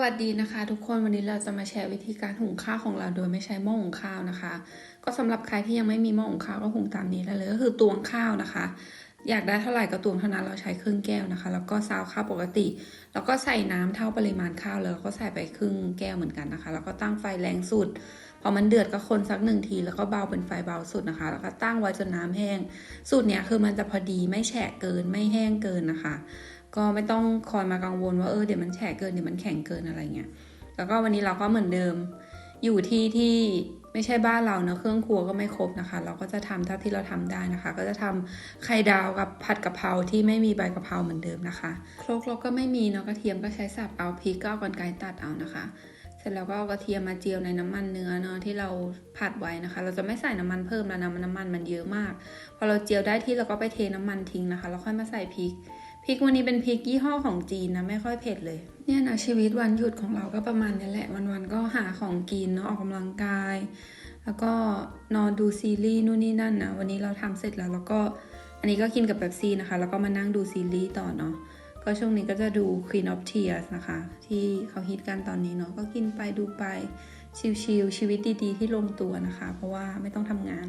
วัสดีนะคะ ทุกคนวันนี้เราจะมาแชร์วิธีการหุงข้าวของเราโดยไม่ใช้หม้อหุงข้าวนะคะ ก็สำหรับใครที่ยังไม่มีหม้อหุงข้าวก็หุงตามนี้ได้เลยก็คือตวงข้าวนะคะ อยากได้เท่าไหร่ก็ตวงเท่านั้นเราใช้ครึ่งแก้วนะคะ แล้วก็ซาวข้าวปกติ แล้วก็ใส่น้ำเท่าปริมาณข้าวเลยแล้วก็ใส่ไปครึ่งแก้วเหมือนกันนะคะ แล้วก็ตั้งไฟแรงสุด พอมันเดือดก็คนสักหนึ่งทีแล้วก็เบาเป็นไฟเบาสุดนะคะ แล้วก็ตั้งไว้จนน้ำแห้ง สูตรเนี้ยคือมันจะพอดีไม่แฉะเกินไม่แห้งเกินนะคะ ก็ไม่ต้องคอยมากังวลว่าเออเดี๋ยวมันแฉะเกินเดี๋ยวมันแข็งเกินอะไรเงี้ย แล้วก็วันนี้เราก็เหมือนเดิม อยู่ที่ที่ไม่ใช่บ้านเราเนอะเครื่องครัวก็ไม่ครบนะคะ เราก็จะทำเท่าที่เราทำได้นะคะ ก็จะทำไข่ดาวกับผัดกะเพราที่ไม่มีใบกะเพราเหมือนเดิมนะคะครกเราก็ไม่มีเนาะกระเทียมก็ใช้สับเอาพริกก็เอากรรไกรตัดเอานะคะ สร็จแล้วก็เอากระเทียมมาเจียวในน้ำมันเนื้อเนาะที่เราผัดไว้นะคะ เราจะไม่ใส่น้ำมันเพิ่มแล้วนะน้ำมันมันเยอะมาก พอเราเจียวได้ที่เราก็ไปเทน้ำมันทิ้งนะคะแล้วค่อยมาใส่พริกพริกวันนี้เป็นพริกยี่ห้อของจีนนะไม่ค่อยเผ็ดเลยเนี่ยนะชีวิตวันหยุดของเราก็ประมาณนี้แหละวันๆก็หาของกินเนาะออกกำลังกาย แล้วก็นอนดูซีรีส์นู่นนี่นั่นนะวันนี้เราทำเสร็จแล้วแล้วก็อันนี้ก็กินกับแบบซีนะคะ แล้วก็มานั่งดูซีรีส์ต่อเนาะ ก็ช่วงนี้ก็จะดู Queen of Tears นะคะ ที่เขาฮิตกันตอนนี้เนาะก็กินไปดูไปชิลๆชีวิตดีๆ ที่ลงตัวนะคะ เพราะว่าไม่ต้องทำงาน